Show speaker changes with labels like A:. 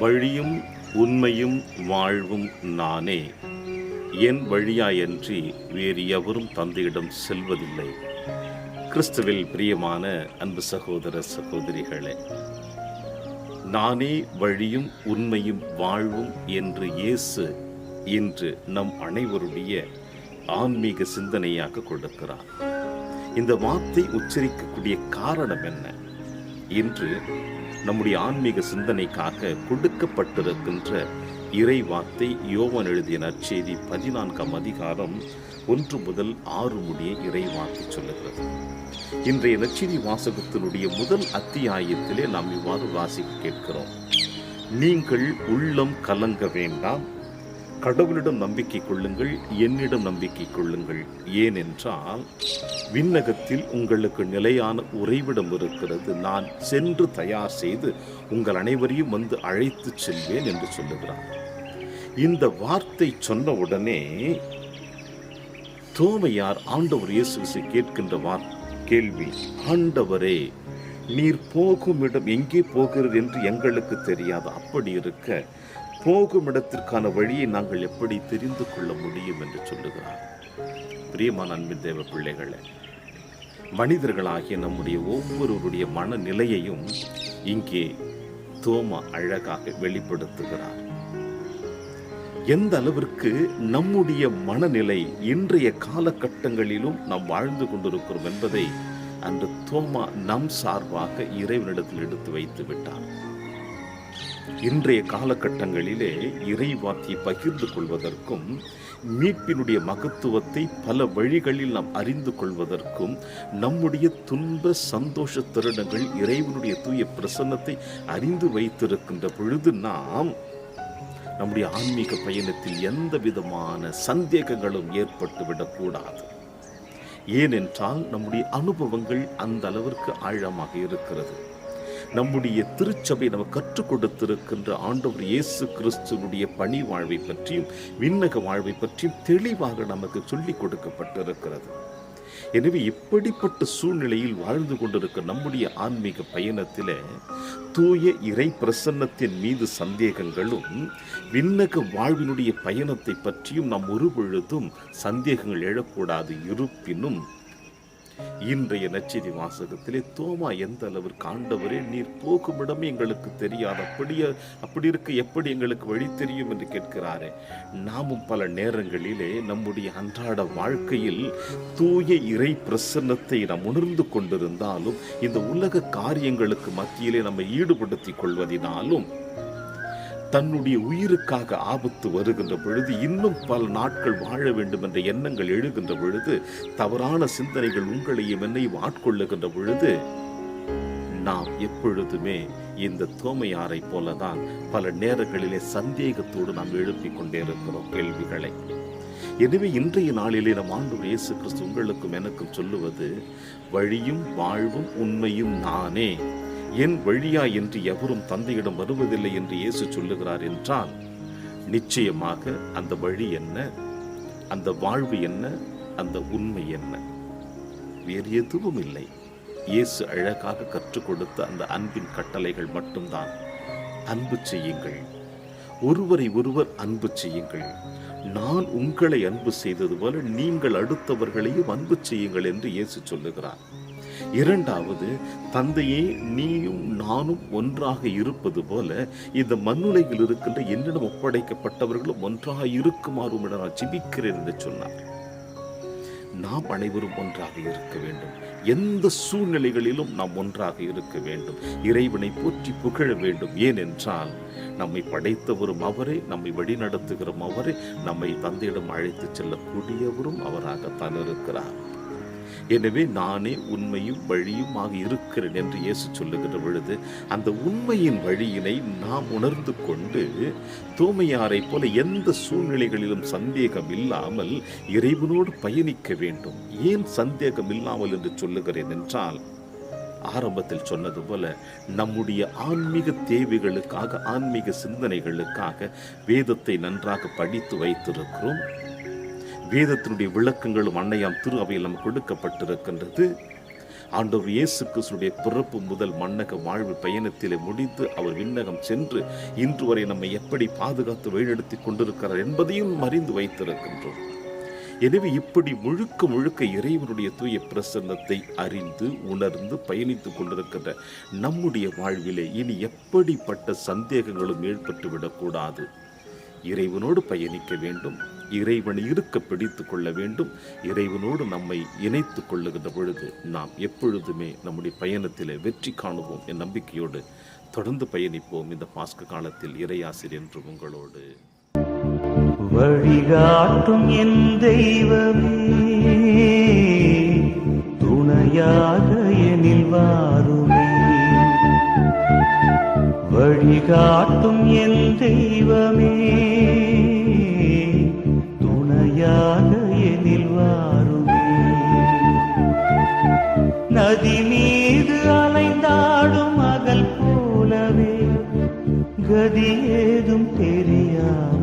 A: வழியும் உண்மையும் வாழ்வும் நானே. என் வழியாயன்றி வேறு எவரும் தந்தையிடம் செல்வதில்லை. கிறிஸ்துவில் பிரியமான அன்பு சகோதர சகோதரிகளே நானே வழியும் உண்மையும் வாழ்வும் என்று இயேசு இன்று நம் அனைவருடைய ஆன்மீக சிந்தனையாக கொடுக்கிறார். இந்த வார்த்தை உச்சரிக்கக்கூடிய காரணம் என்ன? இன்று நம்முடைய ஆன்மீக சிந்தனைக்காக கொடுக்கப்பட்டிருக்கின்ற இறை வார்த்தை யோவன் எழுதிய நற்செய்தி பதினான்காம் அதிகாரம் ஒன்று முதல் ஆறு முடிய இறை வார்த்தை சொல்லுகிறது. இன்றைய நற்செய்தி வாசகத்தினுடைய முதல் அத்தியாயத்திலே நாம் இவ்வாறு வாசிக்க கேட்கிறோம். நீங்கள் உள்ளம் கலங்க வேண்டாம் கடவுளிடம் நம்பிக்கை கொள்ளுங்கள் என்னிடம் நம்பிக்கை கொள்ளுங்கள். ஏனென்றால் விண்ணகத்தில் உங்களுக்கு நிலையான உறைவிடம் இருக்கிறது. நான் சென்று தயார் செய்து உங்கள் அனைவரையும் வந்து அழைத்து செல்வேன் என்று சொல்லுகிறார். இந்த வார்த்தை சொன்ன உடனே தோமையார் ஆண்டவர் இயேசு கேட்கின்ற வார் கேள்வி ஆண்டவரே நீர் போகும் இடம் எங்கே போகிறது என்று எங்களுக்கு தெரியாது. அப்படி இருக்க போகும் இடத்திற்கான வழியை நாங்கள் எப்படி தெரிந்து கொள்ள முடியும் என்று சொல்லுகிறார். பிரியமான அன்பின் தேவ பிள்ளைகளை மனிதர்களாகிய நம்முடைய ஒவ்வொருவருடைய மனநிலையையும் இங்கே தோமா அழகாக வெளிப்படுத்துகிறார். எந்த அளவிற்கு நம்முடைய மனநிலை இன்றைய காலகட்டங்களிலும் நாம் வாழ்ந்து கொண்டிருக்கிறோம் என்பதை அன்று தோமா நம் சார்பாக இறைவனிடத்தில் எடுத்து வைத்து விட்டார். இன்றைய காலகட்டங்களிலே இறைவாக்கியை பகிர்ந்து கொள்வதற்கும் மீட்பினுடைய மகத்துவத்தை பல வழிகளில் நாம் அறிந்து கொள்வதற்கும் நம்முடைய துன்ப சந்தோஷ தருணங்கள் இறைவனுடைய தூய பிரசன்னத்தை அறிந்து வைத்திருக்கின்ற பொழுது நாம் நம்முடைய ஆன்மீக பயணத்தில் எந்த விதமான சந்தேகங்களும் ஏற்பட்டுவிடக்கூடாது ஏனென்றால் நம்முடைய அனுபவங்கள் அந்த அளவிற்கு ஆழமாக இருக்கிறது. நம்முடைய திருச்சபை நமக்கு கற்றுக் கொடுத்திருக்கின்ற ஆண்டவர் இயேசு கிறிஸ்துவனுடைய பணி வாழ்வை பற்றியும் விண்ணக வாழ்வை பற்றியும் தெளிவாக நமக்கு சொல்லிக் கொடுக்கப்பட்டிருக்கிறது. எனவே இப்படிப்பட்ட சூழ்நிலையில் வாழ்ந்து கொண்டிருக்க நம்முடைய ஆன்மீக பயணத்தில் தூய இறை பிரசன்னத்தின் மீது சந்தேகங்களும் விண்ணக வாழ்வினுடைய பயணத்தை பற்றியும் நாம் ஒரு பொழுதும் சந்தேகங்கள் எழக்கூடாது. இருப்பினும் இன்றைய நச்செய்தி வாசகத்திலே தோமா எந்த அளவிற்கு ஆண்டவரே நீர் போகும் இடமே எங்களுக்கு தெரியாது. அப்படியே அப்படி இருக்க எப்படி எங்களுக்கு வழி தெரியும்? என்று கேட்கிறாரே. நாமும் பல நேரங்களிலே நம்முடைய அன்றாட வாழ்க்கையில் தூய இறை பிரசன்னத்தை நாம் உணர்ந்து கொண்டிருந்தாலும் இந்த உலக காரியங்களுக்கு மத்தியிலே நம்ம ஈடுபடுத்திக் கொள்வதினாலும் தன்னுடைய உயிருக்காக ஆபத்து வருகின்ற பொழுது இன்னும் பல நாட்கள் வாழ வேண்டும் என்ற எண்ணங்கள் எழுகின்ற பொழுது தவறான சிந்தனைகள் உங்களையும் என்னையும் ஆட்கொள்ளுகின்ற பொழுது நாம் எப்பொழுதுமே இந்த தோமையாரை போலதான் பல நேரங்களிலே சந்தேகத்தோடு நாம் எழுப்பிக் கொண்டே இருக்கிறோம் கேள்விகளை. எனவே இன்றைய நாளிலே நம் ஆண்டு இயேசு கிறிஸ்து உங்களுக்கும் எனக்கும் சொல்லுவது வழியும் வாழ்வும் உண்மையும் நானே. என் வழியா என்று எவரும் தந்தையிடம் வருவதில்லை என்று இயேசு சொல்லுகிறார் என்றால் நிச்சயமாக அந்த வழி என்ன? அந்த வாழ்வு என்ன? அந்த உண்மை என்ன? வேறு எதுவும் இல்லை. இயேசு அழகாக கற்றுக் கொடுத்த அந்த அன்பின் கட்டளைகள் மட்டும்தான். அன்பு செய்யுங்கள். ஒருவரை ஒருவர் அன்பு செய்யுங்கள். நான் உங்களை அன்பு செய்தது போல நீங்கள் அடுத்தவர்களையும் அன்பு செய்யுங்கள் என்று இயேசு சொல்லுகிறார். இரண்டாவது தந்தையே நீயும் நானும் ஒன்றாக இருப்பது போல இந்த மண்ணுலையில் இருக்கின்ற என்னிடம் ஒப்படைக்கப்பட்டவர்களும் ஒன்றாக இருக்குமாறும் என நான் ஜிபிக்கிறேன் என்று சொன்னார். நாம் அனைவரும் ஒன்றாக இருக்க வேண்டும். எந்த சூழ்நிலைகளிலும் நாம் ஒன்றாக இருக்க வேண்டும். இறைவனை போற்றி புகழ வேண்டும். ஏனென்றால் நம்மை படைத்தவரும் அவரே நம்மை வழிநடத்துகிறோம் அவரே நம்மை தந்தையிடம் அழைத்து செல்லக்கூடியவரும் அவராகத்தான் இருக்கிறார். எனவே நானே உண்மையும் வழியுமாக இருக்கிறேன் என்று இயேசு சொல்லுகிற பொழுது அந்த உண்மையின் வழியினை நாம் உணர்ந்து கொண்டு தூமையாரை போல எந்த சூழ்நிலைகளிலும் சந்தேகம் இல்லாமல் இறைவனோடு பயணிக்க வேண்டும். ஏன் சந்தேகம் இல்லாமல் என்று சொல்லுகிறேன் என்றால் ஆரம்பத்தில் சொன்னது போல நம்முடைய ஆன்மீக தேவைகளுக்காக ஆன்மீக சிந்தனைகளுக்காக வேதத்தை நன்றாக படித்து வைத்திருக்கிறோம். வேதத்தினுடைய விளக்கங்களும் அன்னையாம் திரு அவையில் நமக்கு கொடுக்கப்பட்டிருக்கின்றது. ஆண்டவர் இயேசு கிறிஸ்துடைய பிறப்பு முதல் மன்னக வாழ்வு பயணத்திலே முடித்து அவர் விண்ணகம் சென்று இன்று வரை நம்மை எப்படி பாதுகாத்து வழிநடத்தி கொண்டிருக்கிறார் என்பதையும் அறிந்து வைத்திருக்கின்றோம். எனவே இப்படி முழுக்க முழுக்க இறைவனுடைய தூய பிரசன்னத்தை அறிந்து உணர்ந்து பயணித்துக் கொண்டிருக்கின்ற நம்முடைய வாழ்விலே இனி எப்படிப்பட்ட சந்தேகங்களும் ஏற்பட்டு விடக்கூடாது இறைவனோடு பயணிக்க வேண்டும். இறைவனை இருக்க பிடித்துக் கொள்ள வேண்டும். இறைவனோடு நம்மை இணைத்துக் கொள்ளுகின்ற பொழுது நாம் எப்பொழுதுமே நம்முடைய பயணத்தில் வெற்றி காணுவோம் என் நம்பிக்கையோடு தொடர்ந்து பயணிப்போம் இந்த பாஸ்க காலத்தில் இறையாசிரியர் என்று உங்களோடு.
B: வழிகாட்டும் என் தெய்வமே துணையாக எனில் வாருமே. வழிகாட்டும் என் தெய்வமே கதி ஏதும் தெரியாது